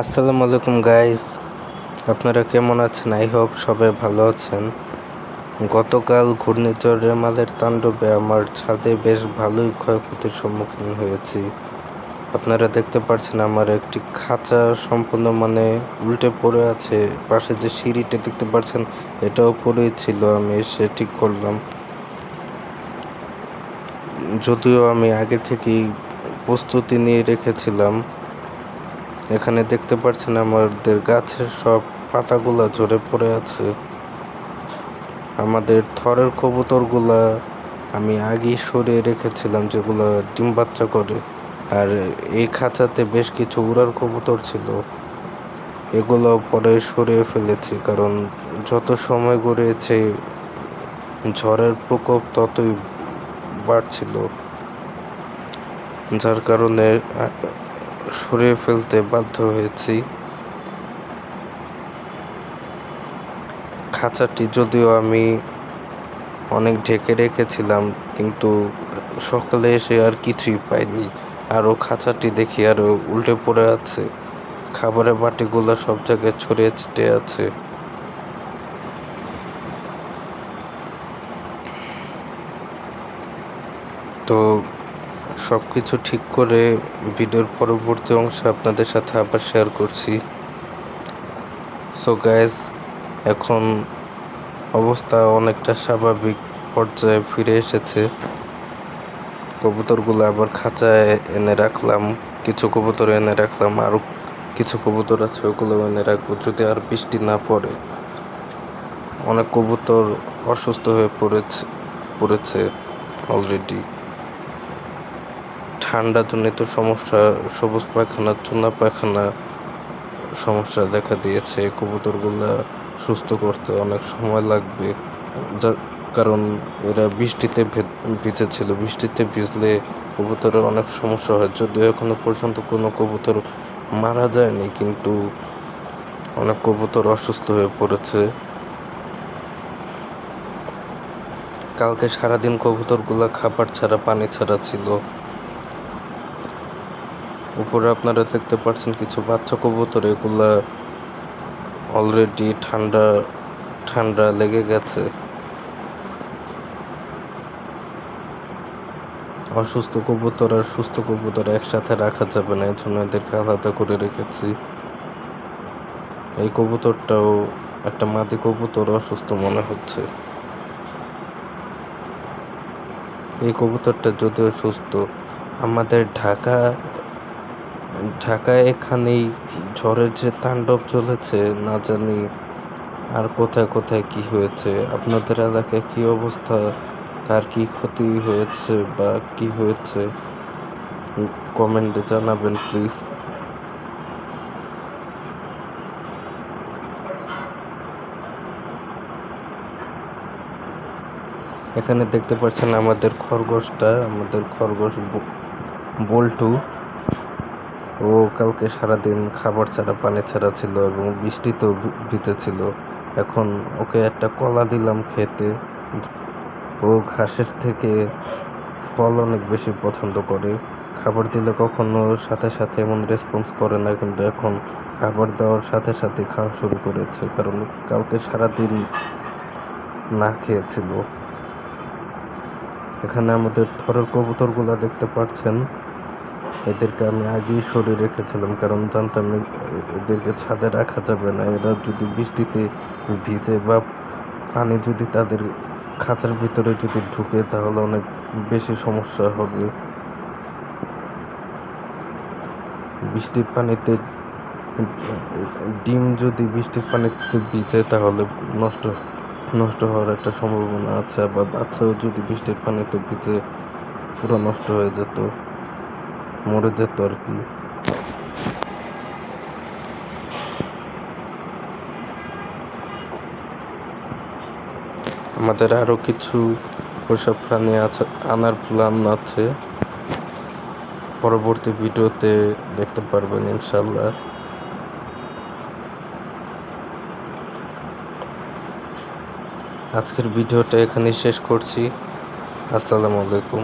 আসসালামু আলাইকুম গাইস আপনারা কেমন আছেন? আই হোপ সবাই ভালো আছেন। গতকাল ঘূর্ণিঝড় রেমালের তাণ্ডবে আমার ছাদে বেশ ভালোই ক্ষয়ক্ষতির সম্মুখীন হয়েছি। আপনারা দেখতে পাচ্ছেন আমার একটি খাঁচা সম্পূর্ণ মানে উল্টে পড়ে আছে। পাশে যে সিঁড়িটা দেখতে পাচ্ছেন, এটাও পড়েই ছিল, আমি এসে ঠিক করলাম। যদিও আমি আগে থেকেই প্রস্তুতি নিয়ে রেখেছিলাম। এখানে দেখতে পাচ্ছেন আমাদের গাছের সব পাতাগুলা ঝরে পড়ে আছে। আমাদের থরের কবুতরগুলা আমি আগেই সরিয়ে রেখেছিলাম, যেগুলো ডিম বাচ্চা করে। আর এই খাঁচাতে বেশ কিছু উড়ার কবুতর ছিল। এগুলো পরে সরিয়ে ফেলেছি, কারণ যত সময় গড়িয়েছে, ঝড়ের প্রকোপ ততই বাড়ছিল। যার কারণে সরিয়ে ফেলতে বাধ্য হয়েছি। খাঁচাটি যদিও আমি অনেক ঢেকে রেখেছিলাম, কিন্তু সকালে এসে আর কিছুই পাইনি। আরও খাঁচাটি দেখি আরও উল্টে পড়ে আছে। খাবারের বাটিগুলো সব জায়গায় ছড়িয়ে ছিটে আছে। তো সব কিছু ঠিক করে ভিডিওর পরবর্তী অংশে আপনাদের সাথে আবার শেয়ার করছি। সো গ্যাস এখন অবস্থা অনেকটা স্বাভাবিক পর্যায়ে ফিরে এসেছে। কবুতরগুলো আবার খাঁচায় এনে রাখলাম, কিছু কবুতর এনে রাখলাম আরও কিছু কবুতর আছে, ওগুলো এনে রাখব যদি আর বৃষ্টি না পড়ে। অনেক কবুতর অসুস্থ হয়ে পড়েছে পড়েছে অলরেডি ঠান্ডাজনিত সমস্যা, সবুজ পায়খানা চুনা পায়খানা সমস্যা দেখা দিয়েছে। কবুতরগুলা সুস্থ করতে অনেক সময় লাগবে। যার কারণ এরা বৃষ্টিতে ভিজেছিল। বৃষ্টিতে ভিজলে কবুতরের অনেক সমস্যা হয়। যদিও এখনও পর্যন্ত কোনো কবুতর মারা যায়নি, কিন্তু অনেক কবুতর অসুস্থ হয়ে পড়েছে। কালকে সারাদিন কবুতরগুলো খাবার ছাড়া, পানি ছাড়া ছিল। উপরে আপনারা দেখতে পাচ্ছেন কিছু বাচ্চা কবুতর, এগুলা অলরেডি ঠান্ডা ঠান্ডা লেগে গেছে। অসুস্থ কবুতর আর সুস্থ কবুতর একসাথে রাখা যাবে না এই জন্য এদেরকে আলাদা করে রেখেছি। এই কবুতরটাও একটা মাদি কবুতর, অসুস্থ মনে হচ্ছে। এই কবুতরটা যদিও সুস্থ, আমাদের ঢাকা ঢাকায় এখানেই ঝড়ের যে তাণ্ডব চলেছে, না জানি আর কোথায় কোথায় কি হয়েছে, আপনাদের এলাকায় কি অবস্থা, কার কি ক্ষতি হয়েছে বা কি হয়েছে, কমেন্টে জানাবেন প্লিজ এখানে দেখতে পাচ্ছেন আমাদের খরগোশটা, আমাদের খরগোশ বল্টু। ও কালকে সারাদিন খাবার ছাড়া, পানি ছাড়া ছিল এবং বৃষ্টিতেও ভিজেছিল এখন ওকে একটা কলা দিলাম খেতে। ও ঘাসের থেকে ফল অনেক বেশি পছন্দ করে। খাবার দিলে কখনো সাথে সাথে এমন রেসপন্স করে না, কিন্তু এখন খাবার দেওয়ার সাথে সাথে খাওয়া শুরু করেছে, কারণ কালকে সারাদিন না খেয়েছিল। এখানে আমাদের থরের কবুতরগুলো দেখতে পাচ্ছেন এদেরকে আমি আগেই সরিয়ে রেখেছিলাম, কারণ জানতাম এদেরকে ছাদে রাখা যাবে না। এরা যদি বৃষ্টিতে ভিজে বা পানি যদি তাদের খাঁচার ভিতরে যদি ঢুকে, তাহলে অনেক বেশি সমস্যা হবে। বৃষ্টির পানিতে, ডিম যদি বৃষ্টির পানিতে ভিজে, তাহলে নষ্ট নষ্ট হওয়ার একটা সম্ভাবনা আছে। আবার বাচ্চাও যদি বৃষ্টির পানিতে ভিজে, পুরো নষ্ট হয়ে যেত। মরে যেত আর কি। আমাদের আরও কিছু পোষা প্রাণী আছে, আনার প্ল্যান আছে। পরবর্তী ভিডিওতে দেখতে পারবেন ইনশাল্লাহ আজকের ভিডিওটা এখানেই শেষ করছি। আসসালামু আলাইকুম।